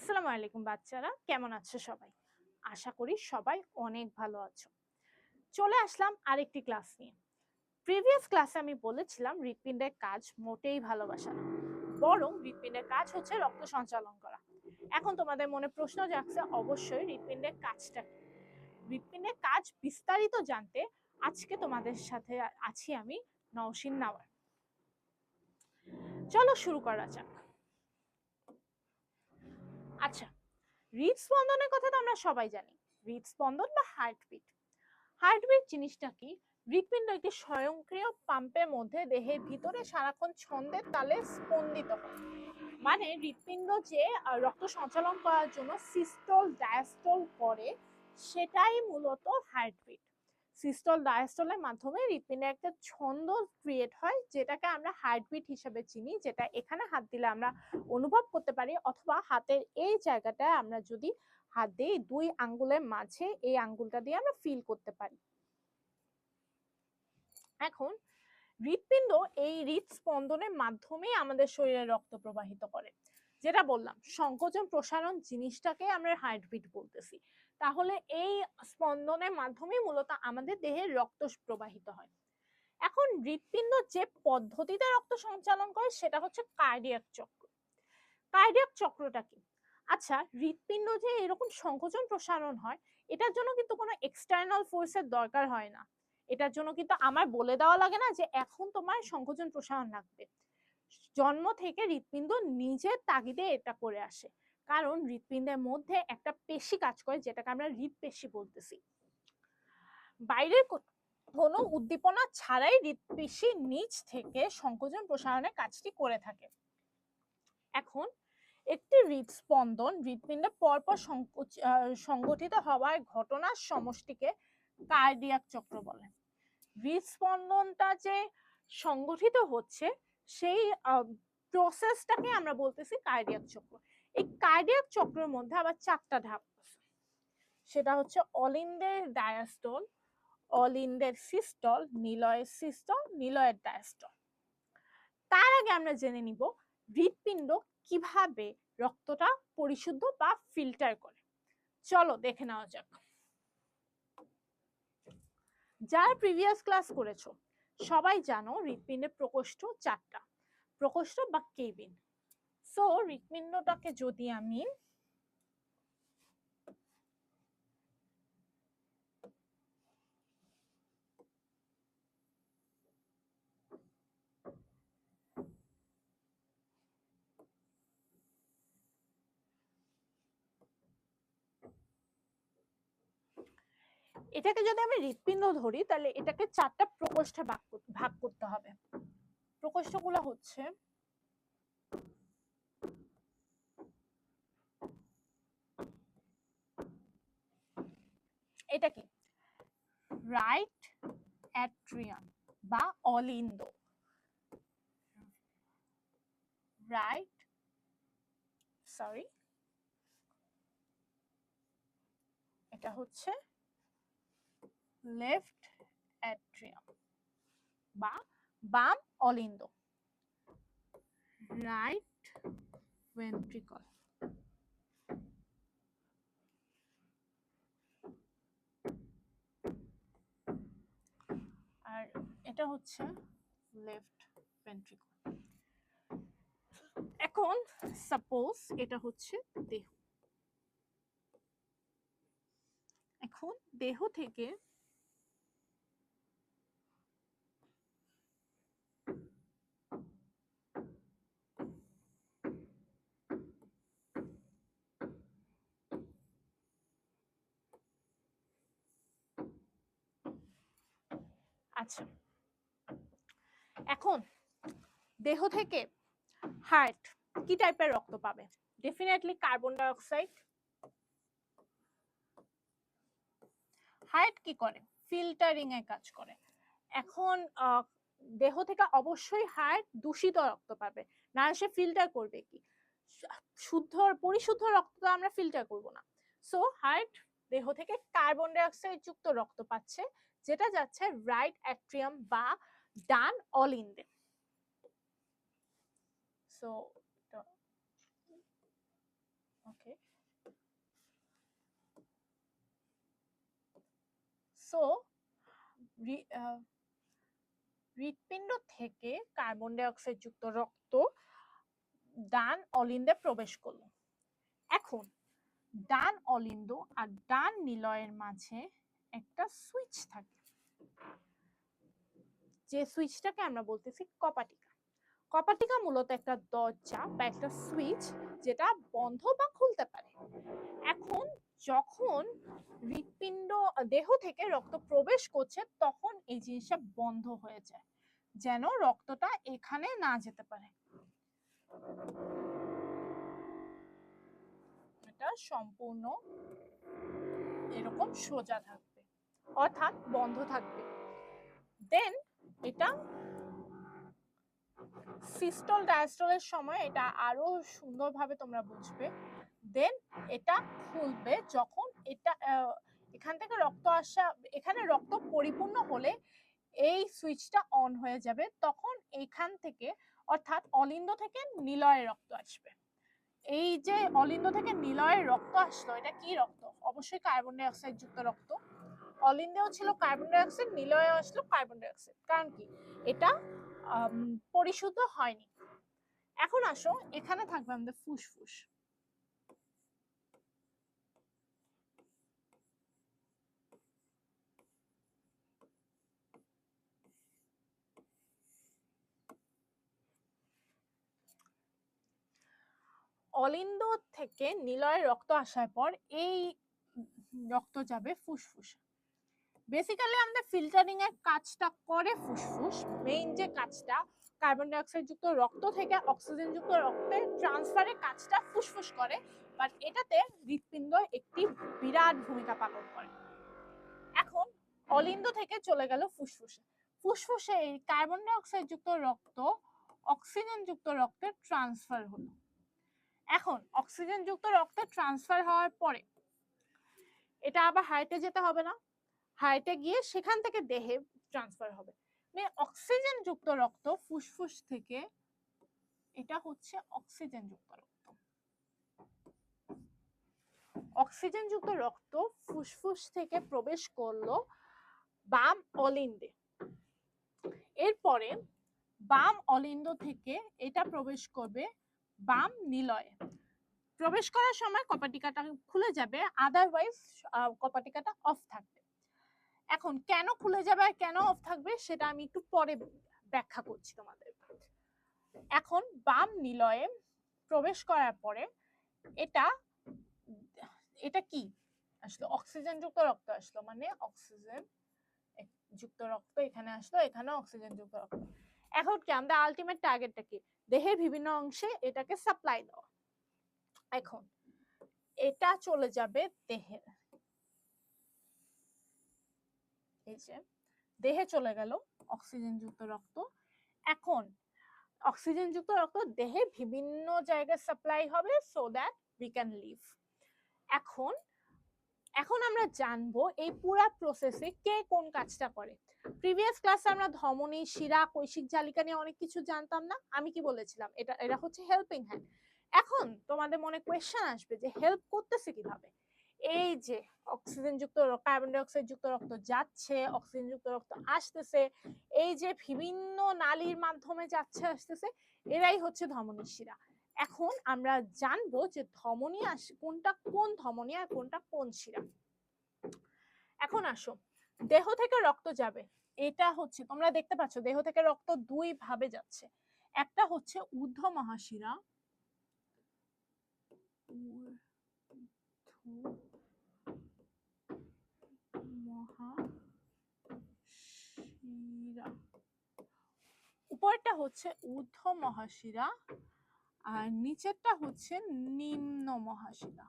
আসসালামু আলাইকুম বাচ্চারা, কেমন আছো সবাই? আশা করি সবাই অনেক ভালো আছো। চলে আসলাম আরেকটি ক্লাস নিয়ে। প্রিভিয়াস ক্লাসে আমি বলেছিলাম হৃৎপিণ্ডের কাজ মোটেই ভালোবাসা না, বরং হৃৎপিণ্ডের কাজ হচ্ছে রক্ত সঞ্চালন করা। এখন তোমাদের মনে প্রশ্ন জাগছে, অবশ্যই হৃৎপিণ্ডের কাজটা কি? হৃৎপিণ্ডের কাজ বিস্তারিত জানতে আজকে তোমাদের সাথে আছি আমি নওশিন নাওয়ার। চলো শুরু করা যাক। আচ্ছা হৃদস্পন্দনের কথা তো আমরা সবাই জানি। হৃদস্পন্দন বা হার্টবিট হার্টবিট জিনিসটা কি? হৃৎপিণ্ড একটি স্বয়ংক্রিয় পাম্পের মধ্যে দেহের ভিতরে সারাক্ষণ ছন্দের তালে স্পন্দিত হয়। মানে হৃৎপিণ্ড যে রক্ত সঞ্চালন করার জন্য সিস্টল ডায়াস্টল করে, সেটাই মূলত হার্টবিট সিস্টল ডায়াস্টলের মাধ্যমে হৃৎপিণ্ডে একটা ছন্দ ক্রিয়েট হয়, যেটাকে আমরা হার্টবিট হিসেবে চিনি, যেটা এখানে হাত দিলে আমরা অনুভব করতে পারি, অথবা হাতের এই জায়গাটায় আমরা যদি হাত দিই, দুই আঙ্গুলের মাঝে এই আঙ্গুলটা দিয়ে আমরা ফিল করতে পারি। এখন হৃৎপিণ্ড এই হৃদস্পন্দনের মাধ্যমে আমাদের শরীরে রক্ত প্রবাহিত করে, যেটা বললাম, সংকোচন প্রসারণ জিনিসটাকে আমরা হার্টবিট বলতেছি। তাহলে এই স্পন্দনের মাধ্যমে মূলত আমাদের দেহের রক্ত প্রবাহিত হয়। এখন হৃৎপিণ্ড যে পদ্ধতিতে রক্ত সঞ্চালন করে সেটা হচ্ছে কার্ডিয়াক চক্র। কার্ডিয়াক চক্রটা কি? আচ্ছা হৃৎপিণ্ড যে এরকম সংকোচন প্রসারণ হয়, এটার জন্য কিন্তু কোনো এক্সটার্নাল ফোর্সের দরকার হয় না। এটার জন্য কিন্তু আমার বলে দেওয়া লাগে না যে এখন তোমার সংকোচন প্রসারণ লাগবে। জন্ম থেকে হৃৎপিণ্ড নিজের তাগিদে এটা করে আসে। কারণ হৃৎপিণ্ডের মধ্যে একটা পেশি কাজ করে, যেটাকে আমরা হৃৎপেশি বলতেছি। বাইরের কোনো উদ্দীপনা ছাড়াই হৃৎপেশি নিচ থেকে সংকোচন প্রসারণের কাজটি করে থাকে। এখন, একটি হৃদস্পন্দন হৃৎপিণ্ডে পরপর সংগঠিত হওয়ার ঘটনার সমষ্টিকে কার্ডিয়াক চক্র বলে। হৃদস্পন্দনটা যে সংগঠিত হচ্ছে, সেই প্রসেসটাকে আমরা বলতেছি কার্ডিয়াক চক্র। এই কার্ডিয়াক চক্রের মধ্যে আবার চারটা ধাপ আছে। সেটা হচ্ছে অলিন্দের ডায়াস্টল অলিন্দের সিস্টল নিলয়ের সিস্টল নিলয়ের ডায়াস্টল তার আগে আমরা জেনে নিব হৃৎপিণ্ড কীভাবে রক্তটা পরিশুদ্ধ বা ফিল্টার করে। চলো দেখে নেওয়া যাক। যারা প্রিভিয়াস ক্লাস করেছ, সবাই জানো হৃৎপিণ্ডের প্রকোষ্ঠ চারটা। প্রকোষ্ঠ বা কেবিন। সো হৃৎপিণ্ডটাকে যদি আমি এটাকে যদি আমি হৃৎপিণ্ড ধরি, তাহলে এটাকে চারটা প্রকোষ্ঠে ভাগ ভাগ করতে হবে। প্রকোষ্ঠগুলো হচ্ছে এটা কি? রাইট অ্যাট্রিয়াম বা অলিন্দ। রাইট সরি এটা হচ্ছে লেফট অ্যাট্রিয়াম বা বাম অলিন্দ। রাইট ভেন্ট্রিকল আর এটা হচ্ছে লেফট ভেন্ট্রিকল এখন সাপোজ এটা হচ্ছে দেহ। এখন দেহ থেকে আচ্ছা এখন দেহ থেকে হার্ট কি টাইপের রক্ত পাবে? ডেফিনেটলি কার্বন ডাইঅক্সাইড হার্ট কি করে? ফিল্টারিং এর কাজ করে। এখন দেহ থেকে অবশ্যই হার্ট দূষিত রক্ত পাবে। না সে ফিল্টার করবে কি? শুদ্ধ, পরিশুদ্ধ রক্ত তো আমরা ফিল্টার করব না। সো হার্ট দেহ থেকে কার্বন ডাই অক্সাইড যুক্ত রক্ত পাচ্ছে, যেটা যাচ্ছে রাইট অ্যাট্রিয়াম বা done all in them. So, okay. So uh, হৃৎপিণ্ড থেকে কার্বন ডাইঅক্সাইড যুক্ত রক্ত ডান অলিন্দে প্রবেশ করল এখন ডান অলিন্দ আর ডান নিলয়ের মাঝে একটা সুইচ থাকে যে সুইচটাকে আমরা বলতেছি কপাটিকা। কপাটিকা মূলত একটা দরজা বা একটা সুইচ যেটা বন্ধ বা খুলতে পারে। এখন যখন হৃৎপিণ্ড, দেহ থেকে রক্ত প্রবেশ করছে, তখন এই জিনিসটা বন্ধ হয়ে যায়, যেন রক্তটা এখানে না যেতে পারে। এটা সম্পূর্ণ এরকম সোজা থাকবে, অর্থাৎ বন্ধ থাকবে। দেন এটা সিস্টল ডায়াস্টলের সময় এটা আরও সুন্দরভাবে তোমরা বুঝবে। দেন এটা খুলবে যখন এটা এখান থেকে রক্ত আসা, এখানে রক্ত পরিপূর্ণ হলে এই সুইচটা অন হয়ে যাবে। তখন এখান থেকে, অর্থাৎ অলিন্দ থেকে নিলয়ে রক্ত আসবে। এই যে অলিন্দ থেকে নিলয়ে রক্ত আসলো, এটা কি রক্ত? অবশ্যই কার্বন ডাই অক্সাইড যুক্ত রক্ত। অলিন্দেও ছিল কার্বন ডাই অক্সাইড নিলয়ে আসলো কার্বন ডাইঅক্সাইড কারণ কি? এটা পরিশুদ্ধ হয়নি। এখন আসো, এখানে থাকবে আমাদের ফুসফুস। অলিন্দ থেকে নিলয়ের রক্ত আসার পর এই রক্ত যাবে ফুসফুস। বেসিক্যালি আমাদের ফিল্টারিং এর কাজটা করে ফুসফুস মেইন যে কাজটা কার্বন ডাই অক্সাইড যুক্ত রক্ত থেকে অক্সিজেন যুক্ত রক্তে ট্রান্সফারের কাজটা ফুসফুস করে বাট এটাতে হৃৎপিণ্ড একটি বিরাট ভূমিকা পালন করে। এখন অলিন্দ থেকে চলে গেল ফুসফুসে ফুসফুসে এই কার্বন ডাই অক্সাইড যুক্ত রক্ত অক্সিজেন যুক্ত রক্তে ট্রান্সফার হলো। এখন অক্সিজেন যুক্ত রক্তে ট্রান্সফার হওয়ার পরে, এটা আবার হার্টে যেতে হবে না। হার্টে গিয়ে সেখান থেকে দেহে ট্রান্সফার হবে। মানে অক্সিজেন যুক্ত রক্ত ফুসফুস থেকে এটা হচ্ছে অক্সিজেন যুক্ত রক্ত। অক্সিজেন যুক্ত রক্ত ফুসফুস থেকে প্রবেশ করল বাম অলিন্দে। এরপরে বাম অলিন্দ থেকে এটা প্রবেশ করবে বাম নিলয়ে। প্রবেশ করার সময় কপাটিকাটা খুলে যাবে আদারওয়াইজ কপাটিকাটা অফ থাকবে। এখন কেন খুলে যাবে আর কেন অফ থাকবে সেটা আমি একটু পরে ব্যাখ্যা করছি তোমাদের। এখন বাম নিলয়ে প্রবেশ করার পরে এটা এটা কি? আসলো অক্সিজেন যুক্ত রক্ত আসলো মানে অক্সিজেন যুক্ত রক্ত এখানে আসলো এখানে অক্সিজেন যুক্ত রক্ত। এখন কি আমাদের আলটিমেট টার্গেটটা কি? দেহের বিভিন্ন অংশে এটাকে সাপ্লাই দেওয়া। এখন এটা চলে যাবে দেহে এই দেহে চলে গেল অক্সিজেন যুক্ত রক্ত। এখন অক্সিজেন যুক্ত রক্ত দেহে বিভিন্ন জায়গায় সাপ্লাই হবে so that we can leave এখন এখন আমরা জানব এই পুরা প্রসেসে কে কোন কাজটা করে। প্রিভিয়াস ক্লাসে আমরা ধমনী, শিরা, কৈশিক, জালিকা নিয়ে অনেক কিছু জানতাম না। আমি কি বলেছিলাম? এটা এটা হচ্ছে হেল্পিং হ্যান্ড এখন তোমাদের মনে কোয়েশ্চেন আসবে যে হেল্প করতেছে কীভাবে? এই যে অক্সিজেন যুক্ত কার্বন ডাই অক্সাইড যুক্ত রক্ত যাচ্ছে অক্সিজেন যুক্ত রক্ত আসতেছে, এই যে বিভিন্ন নালীর মাধ্যমে যাচ্ছে, আসতেছে, এরাই হচ্ছে ধমনী শিরা এখন আমরা জানব যে ধমনী আস, কোনটা কোন ধমনী আর কোনটা কোন শিরা। এখন আসো, দেহ থেকে রক্ত যাবে, এটা হচ্ছে, তোমরা দেখতে পাচ্ছ, দেহ থেকে রক্ত দুই ভাবে যাচ্ছে। একটা হচ্ছে ঊর্ধ্ব মহাশিরা মহাশিরা উপরটা হচ্ছে ঊর্ধ্ব মহাশিরা আর নিচেরটা হচ্ছে নিম্ন মহাশিরা।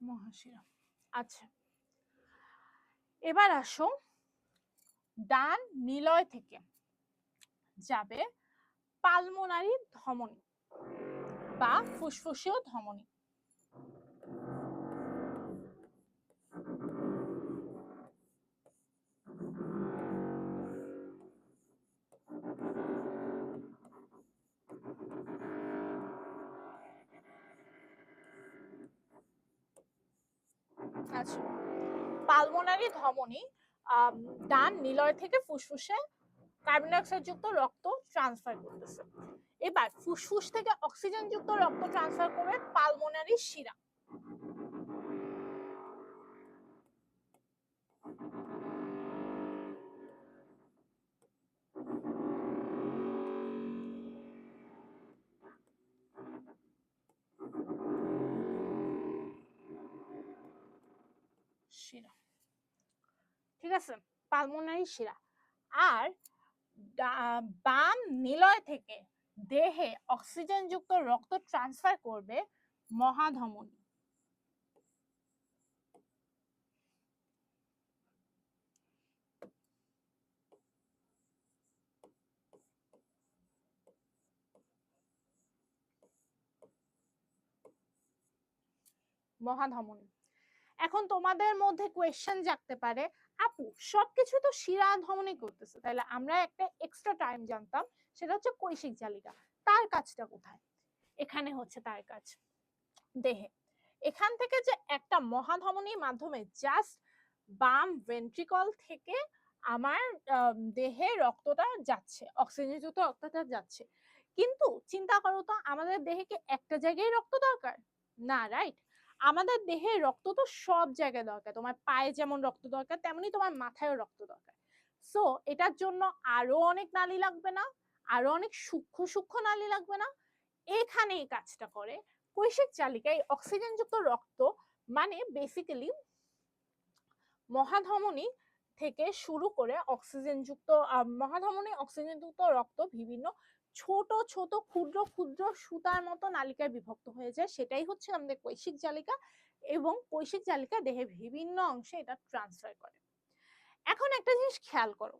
মহাশিরা। আচ্ছা এবার আসো ডান নিলয় থেকে যাবে পালমোনারি ধমনী বা ফুসফুসীয় ধমনী। আচ্ছা। পালমোনারি ধমনী ডান নিলয় থেকে ফুসফুসে কার্বন ডাইঅক্সাইড যুক্ত রক্ত ট্রান্সফার করতেছে। এবার ফুসফুস থেকে অক্সিজেন যুক্ত রক্ত ট্রান্সফার করবে পালমোনারি শিরা। পালমোনারি শিরা। আর বাম নিলয় থেকে দেহে অক্সিজেন যুক্ত রক্ত ট্রান্সফার করবে মহাধমনী। মহাধমনী। এখন তোমাদের মধ্যে কোয়েশ্চেন জাগতে পারে, আপু, সবকিছু তো শিরা ধমনী করতেছে। তাহলে আমরা একটা এক্সট্রা টাইম জানতাম, সেটা হচ্ছে কৈশিক জালিকা তার কাজটা কোথায়? এখানে হচ্ছে তার কাজ। দেহে, এখান থেকে যে একটা মহাধমনীর মাধ্যমে জাস্ট বাম ভেন্ট্রিকল থেকে আমার দেহে রক্তটা যাচ্ছে, অক্সিজেনযুক্ত রক্তটা যাচ্ছে। কিন্তু চিন্তা করো তো, আমাদের দেহে কি একটা জায়গায় রক্ত দরকার? না রাইট আমাদের দেহে রক্ত তো সব জায়গায় দরকার। তোমার পায়ে যেমন রক্ত দরকার তেমনি তোমার মাথায়ও রক্ত দরকার। সো এটার জন্য আরও অনেক নালী লাগবে না আরও অনেক সূক্ষ্ম সূক্ষ্ম নালী লাগবে না। এখানে এই কাজটা করে। কৈশিক চালিকা এই অক্সিজেন যুক্ত রক্ত মানে বেসিক্যালি মহাধমনী থেকে শুরু করে অক্সিজেন যুক্ত আহ, মহাধমনী অক্সিজেন যুক্ত রক্ত বিভিন্ন ছোট ছোট, ক্ষুদ্র ক্ষুদ্র সুতার মতো নালিকায় বিভক্ত হয়ে যায়। সেটাই হচ্ছে আমাদের কৈশিক জালিকা এবং কৈশিক জালিকা দেহের বিভিন্ন অংশে এটা ট্রান্সফার করে। এখন একটা জিনিস খেয়াল করো,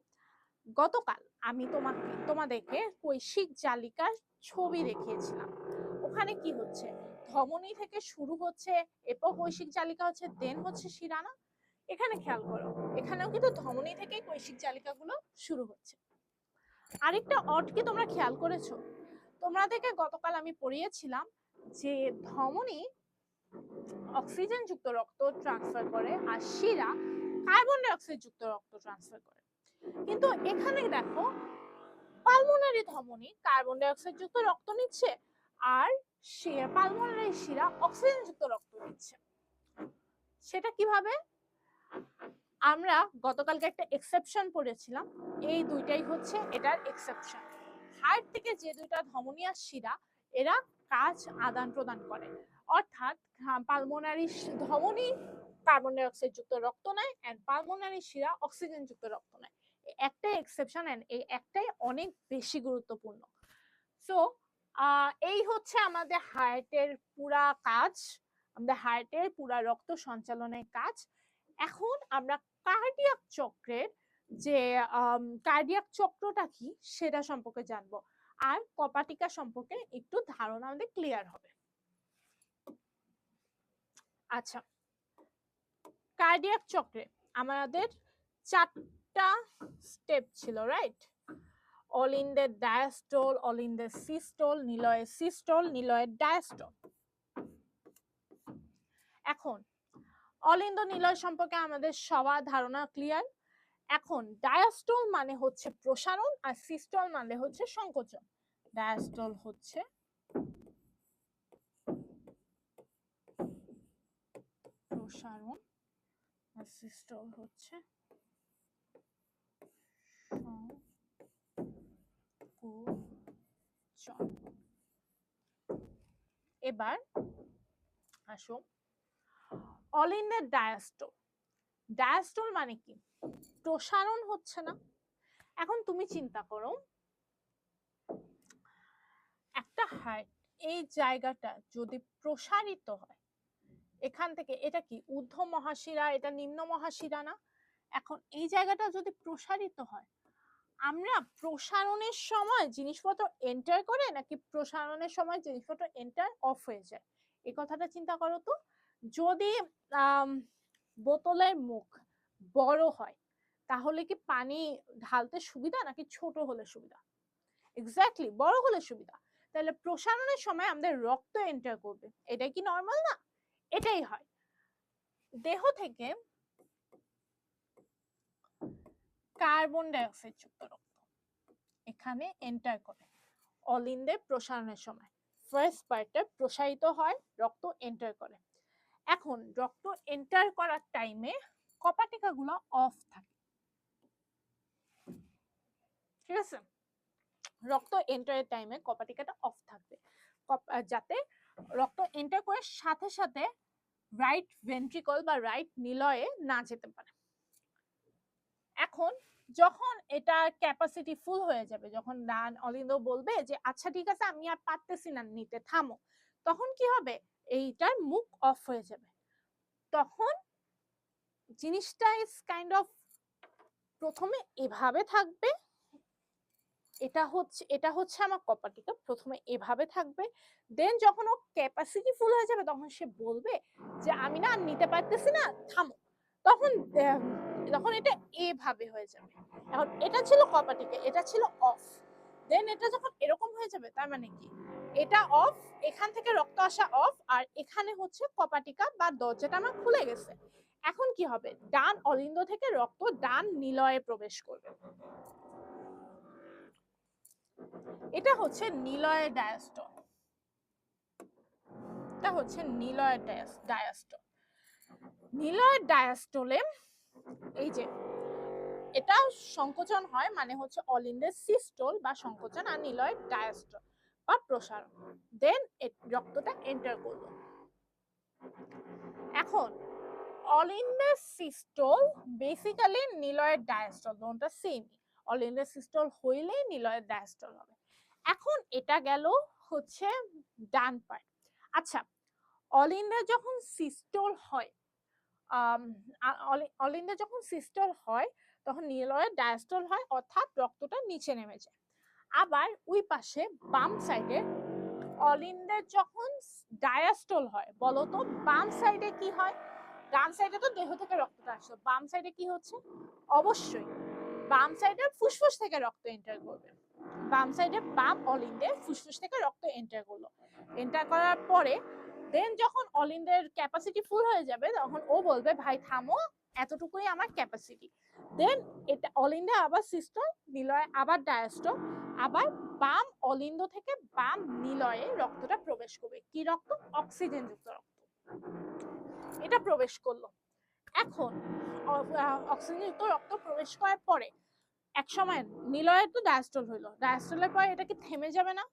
গতকাল আমি তোমাকে, তোমাদেরকে কৈশিক জালিকার ছবি দেখিয়েছিলাম। ওখানে কি হচ্ছে? ধমনী থেকে শুরু হচ্ছে, এরপর কৈশিক জালিকা হচ্ছে দেন হচ্ছে শিরানা। এখানে খেয়াল করো, এখানেও কিন্তু ধমনী থেকে কৈশিক জালিকাগুলো শুরু হচ্ছে। আরেকটা অট কি তোমরা খেয়াল করেছ? তোমরা তোমাদেরকে গতকাল আমি পড়িয়েছিলাম যে ধমনী অক্সিজেন যুক্ত রক্ত ট্রান্সফার করে আর শিরা কার্বন ডাই অক্সাইড যুক্ত রক্ত ট্রান্সফার করে। কিন্তু এখানে দেখো পালমোনারি ধমনী কার্বন ডাই অক্সাইড যুক্ত রক্ত নিচ্ছে আর পালমোনারি শিরা অক্সিজেন যুক্ত রক্ত নিচ্ছে। সেটা কীভাবে? আমরা গতকালকে একটা এক্সেপশন পড়েছিলাম। এই দুইটাই হচ্ছে এটার এক্সেপশন হার্ট থেকে যে দুইটা ধমনী আর শিরা, এরা কাজ আদান প্রদান করে। অর্থাৎ পালমোনারি ধমনী কার্বন ডাই অক্সাইড যুক্ত রক্ত নেয় এন্ড পালমোনারি শিরা অক্সিজেন যুক্ত রক্ত নেয়। একটাই এক্সেপশন এন্ড এই একটাই অনেক বেশি গুরুত্বপূর্ণ। সো এই হচ্ছে আমাদের হার্টের পুরা কাজ, আমাদের হার্টের পুরা রক্ত সঞ্চালনের কাজ। এখন আমরা কার্ডিয়াক চক্রের যে কার্ডিয়াক চক্রটা কি সেটা সম্পর্কে জানব। আর কপাটিকা সম্পর্কে একটু ধারণা আমাদের ক্লিয়ার হবে। আচ্ছা। কার্ডিয়াক চক্রে আমাদের চারটা স্টেপ ছিল right all in the diastole all in the systole নিলয়ের সিস্টল নিলয়ের ডায়াস্টল এখন অলিন্দ নিলয় সম্পর্কে আমাদের সবার ধারণা ক্লিয়ার এখন ডায়াস্টল মানে হচ্ছে প্রসারণ আর সিস্টল মানে হচ্ছে সংকোচন। ডায়াস্টল হচ্ছে প্রসারণ আর সিস্টল হচ্ছে এবার আসো all in the diastole diastole মানে কি? প্রসারণ হচ্ছে না। এখন তুমি চিন্তা করো, একটা হার্ট এই জায়গাটা যদি প্রসারিত হয়, এখান থেকে এটা কি? ঊর্ধ্ব মহাশিরা, এটা নিম্ন মহাশিরা না? এখন এই জায়গাটা যদি প্রসারিত হয়, আমরা প্রসারণের সময় জিনিসপত্র এন্টার করে নাকি প্রসারণের সময় জিনিসপত্র এন্টার অফ হয়ে যায়? এই কথাটা চিন্তা করো তো। যদি বোতলের মুখ বড় হয়, তাহলে কি পানি ঢালতে সুবিধা নাকি ছোট হলে সুবিধা? এক্স্যাক্টলি বড় হলে সুবিধা। তাহলে প্রসারণের সময় আমাদের রক্ত এন্টার করবে। এটা কি নর্মাল না? এটাই হয়। দেহ থেকে কার্বন ডাইঅক্সাইড যুক্ত রক্ত এখানে এন্টার করে। অলিন্দে প্রসারণের সময়। ফার্স্ট পার্টটা প্রসারিত হয়, রক্ত এন্টার করে। এখন রক্ত এন্টার করার টাইমে কপাটিকাগুলো অফ থাকে। ঠিক আছে? রক্ত এন্টারের টাইমে কপাটিকাটা অফ থাকবে। যাতে রক্ত এন্টার করে সাথে সাথে রাইট ভেন্ট্রিকল বা রাইট নিলয়ে না যেতে পারে। এখন যখন এটা ক্যাপাসিটি ফুল হয়ে যাবে, যখন ডান অলিন্দ বলবে যে আচ্ছা ঠিক আছে, আমি আর পারতেছি না, নিতে থামো। তখন কি হবে? এইটার মুখ অফ হয়ে যাবে। তখন জিনিসটা ইজ কাইন্ড অফ প্রথমে এভাবে থাকবে। এটা হচ্ছে এটা হচ্ছে আমার কপাটিকা। প্রথমে এভাবে থাকবে। দেন যখন ও ক্যাপাসিটি ফুল হয়ে যাবে, তখন সে বলবে যে, আমি না নিতে পারতেছি না, থামো। তখন তখন এটা এভাবে হয়ে যাবে। এখন এটা ছিল কপাটিকা, এটা ছিল অফ দেন এটা যখন এরকম হয়ে যাবে, তার মানে কি? এটা অফ এখান থেকে রক্ত আসা অফ আর এখানে হচ্ছে কপাটিকা বা দরজাটা আমার খুলে গেছে। এখন কি হবে? ডান অলিন্দ থেকে রক্ত ডান নিলয়ে প্রবেশ করবে। এটা হচ্ছে নিলয়ের ডায়াস্টল এটা হচ্ছে নিলয়ের ডায়াস্টল নিলয়ের ডায়াস্টলে এই যে এটা সংকোচন হয় মানে হচ্ছে অলিন্দের সিস্টল বা সংকোচন আর নিলয়ের ডায়াস্টল বা প্রসারণ। দেন রক্তটা এন্টার করল। এখন অলিন্দের সিস্টল বেসিক্যালি নিলয়ের ডায়াস্টল দোনটা সেম অলিন্দের সিস্টল হইলেই নিলয়ের ডায়াস্টল হবে। এখন এটা গেল হচ্ছে ডান পার্ট আচ্ছা অলিন্দের যখন সিস্টল হয় অলি- অলিন্দের যখন সিস্টল হয় তখন নিলয়ের ডায়াস্টল হয়, অর্থাৎ রক্তটা নিচে নেমে যায় আবার ওই পাশে বাম সাইডে অলিন্দের যখন ডায়াস্টল হয়, বলতো বাম সাইডে কি হয়? ডান সাইডে তো দেহ থেকে রক্তটা আসলো বাম সাইডে কি হচ্ছে? অবশ্যই বাম সাইডে ফুসফুস থেকে রক্ত এন্টার করবে। বাম সাইডে বাম অলিন্দের ফুসফুস থেকে রক্ত এন্টার করল। এন্টার করার পরে দেন যখন অলিন্দের ক্যাপাসিটি ফুল হয়ে যাবে, তখন ও বলবে, ভাই, থামো এতটুকুই আমার ক্যাপাসিটি দেন এটা অলিন্দে আবার সিস্টম নিলয়ে আবার ডায়াস্টম আবার বাম অলিন্দ থেকে বাম নিলয়ে রক্তটা প্রবেশ করবে। কি রক্ত? অক্সিজেন যুক্ত রক্ত। এটা প্রবেশ করল। এখন অক্সিজেন যুক্ত রক্ত প্রবেশ করার পরে এক সময় নিলয়ে তো ডায়াস্টল হইল। ডায়াস্টলের পরে এটা কি থেমে যাবে না?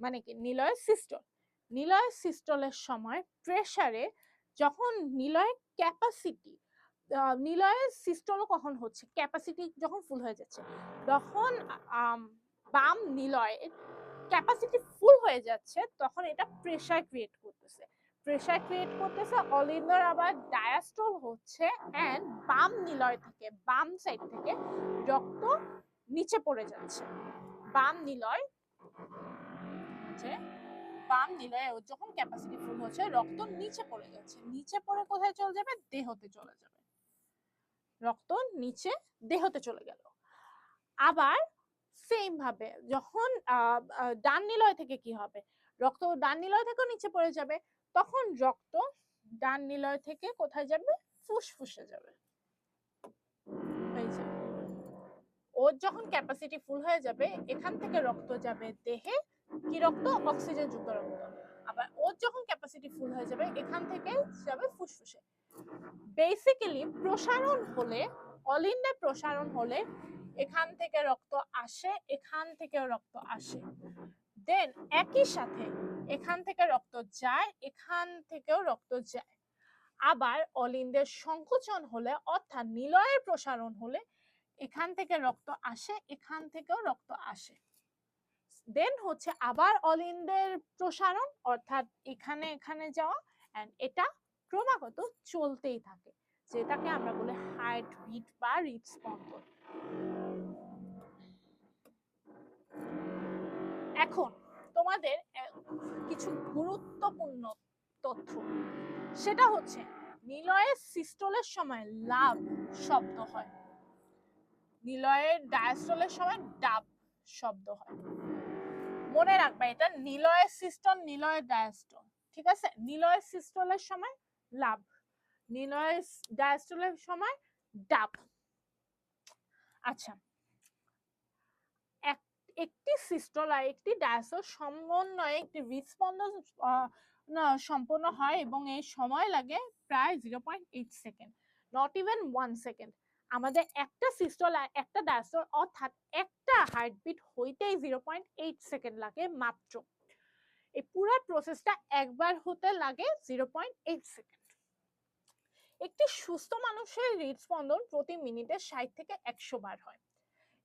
মানে কি? নিলয়ের সিস্টল নিলয়ের সিস্টলের সময় প্রেসারে যখন নিলয়ের ক্যাপাসিটি নিলয়ের সিস্টলও কখন হচ্ছে? ক্যাপাসিটি যখন ফুল হয়ে যাচ্ছে। তখন বাম নিলয়ের ক্যাপাসিটি ফুল হয়ে যাচ্ছে, তখন এটা প্রেসার ক্রিয়েট করতেছে। প্রেসার ক্রিয়েট করতেছে অলিন্দার আবার ডায়াস্টল হচ্ছে এন্ড বাম নিলয় থেকে, বাম সাইড থেকে রক্ত নিচে পড়ে যাচ্ছে। বাম নিলয় যে বাম নিলয়ে যখন ক্যাপাসিটি ফুল হচ্ছে, রক্ত নিচে পড়ে যাচ্ছে। নিচে পড়ে কোথায় চলে যাবে? দেহতে চলে যাবে। রক্ত নিচে দেহতে চলে গেল। আবার সেম ভাবে যখন ডান নিলয় থেকে কি হবে? রক্ত ডান নিলয় থেকেও নিচে পড়ে যাবে, তখন রক্ত ডান নিলয় থেকে কোথায় যাবে? ফুসফুসে যাবে। ওর যখন ক্যাপাসিটি ফুল হয়ে যাবে, এখান থেকে রক্ত যাবে দেহে, কি রক্ত? অক্সিজেন যুক্ত রক্ত। আবার ওর যখন ক্যাপাসিটি ফুল হয়ে যাবে, এখান থেকে যাবে ফুসফুসে। বেসিক্যালি প্রসারণ হলে অলিন্ডে প্রসারণ হলে, এখান থেকে রক্ত আসে, এখান থেকে রক্ত আসে। দেন একই সাথে, এখান থেকে রক্ত যায়, এখান থেকেও রক্ত যায়। আবার অলিন্দের সংকোচন হলে, অর্থাৎ নিলয়ের প্রসারণ হলে, এখান থেকে রক্ত আসে, এখান থেকেও রক্ত আসে। দেন হচ্ছে আবার অলিন্দের প্রসারণ, অর্থাৎ এখানে এখানে যাওয়া এন্ড এটা ক্রমাগত চলতেই থাকে, যেটাকে আমরা বলি হার্ট বিট বা হৃদস্পন্দন এখন তোমাদের কিছু গুরুত্বপূর্ণ তথ্য। সেটা হচ্ছে, নিলয়ের সিস্টলের সময় লাভ শব্দ হয়। নিলয়ের ডায়াস্টলের সময় ডাব শব্দ হয়। মনে রাখবে, এটা নিলয়ের সিস্টল, নিলয়ের ডায়াস্টল, ঠিক আছে? নিলয়ের সিস্টলের সময় লাভ। নিলয়ের ডায়াস্টলের সময় ডাব। আচ্ছা। এক- একটি সিস্টল একটি ডায়াস্টল সমন্বয়ে একটি হৃদস্পন্দন সম্পন্ন হয় এবং এর সময় লাগে প্রায় zero point eight second not even one second আমাদের একটা সিস্টল একটা ডায়াস্টল অর্থাৎ একটা হার্টবিট হইতেই জিরো পয়েন্ট এইট সেকেন্ড লাগে মাত্র। এই পুরো প্রসেসটা একবার হতে লাগে জিরো পয়েন্ট এইট সেকেন্ড একটি সুস্থ মানুষের হৃদস্পন্দন প্রতি মিনিটে ষাট থেকে একশো বার হয়।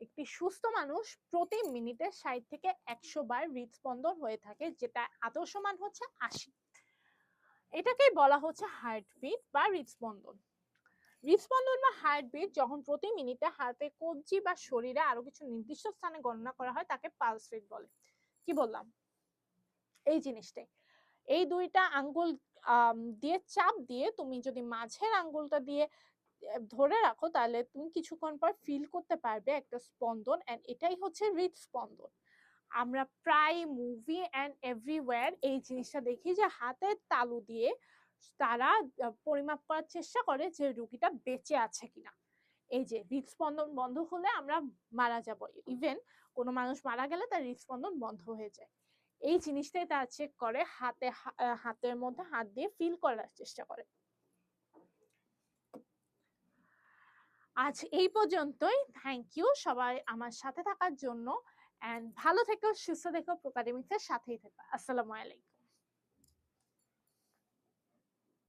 একটি সুস্থ মানুষ প্রতি মিনিটে ষাট থেকে একশো বার হৃদস্পন্দন হয়ে থাকে, যেটা আদর্শ মান হচ্ছে আশি। এটাকেই বলা হচ্ছে হার্টবিট বা হৃদস্পন্দন। হৃদস্পন্দন বা হার্টবিট যখন প্রতি মিনিটে হাতে কবজি বা শরীরে আরও কিছু নির্দিষ্ট স্থানে গণনা করা হয়, তাকে পালস রেট বলে। কি বললাম? এই জিনিসটাই। এই দুইটা আঙ্গুল দিয়ে চাপ দিয়ে তুমি যদি মাঝের আঙ্গুলটা দিয়ে ধরে রাখো তাহলে তুমি কিছুক্ষণ পর ফিল করতে পারবে একটা স্পন্দন এন্ড এটাই হচ্ছে হৃদ স্পন্দন। আমরা প্রায় মুভি অ্যান্ড এভরিওয়্যার এই জিনিসটা দেখি যে হাতের তালু দিয়ে তারা পরিমাপ করার চেষ্টা করে যে রুগীটা বেঁচে আছে কিনা। এই যে হৃদস্পন্দন বন্ধ হলে আমরা মারা যাব। ইভেন কোনো মানুষ মারা গেলে তার হৃদস্পন্দন বন্ধ হয়ে যায়। এই জিনিসটাই তারা চেক করে, হাতে হাতের মধ্যে হাত দিয়ে ফিল করার চেষ্টা করে। আজ এই পর্যন্তই। থ্যাংক ইউ সবাই আমার সাথে থাকার জন্য। এন্ড ভালো থেকো, সুস্থ থেকো প্রোকাডেমিক্সের সাথেই থেকো। আসসালামু আলাইকুম।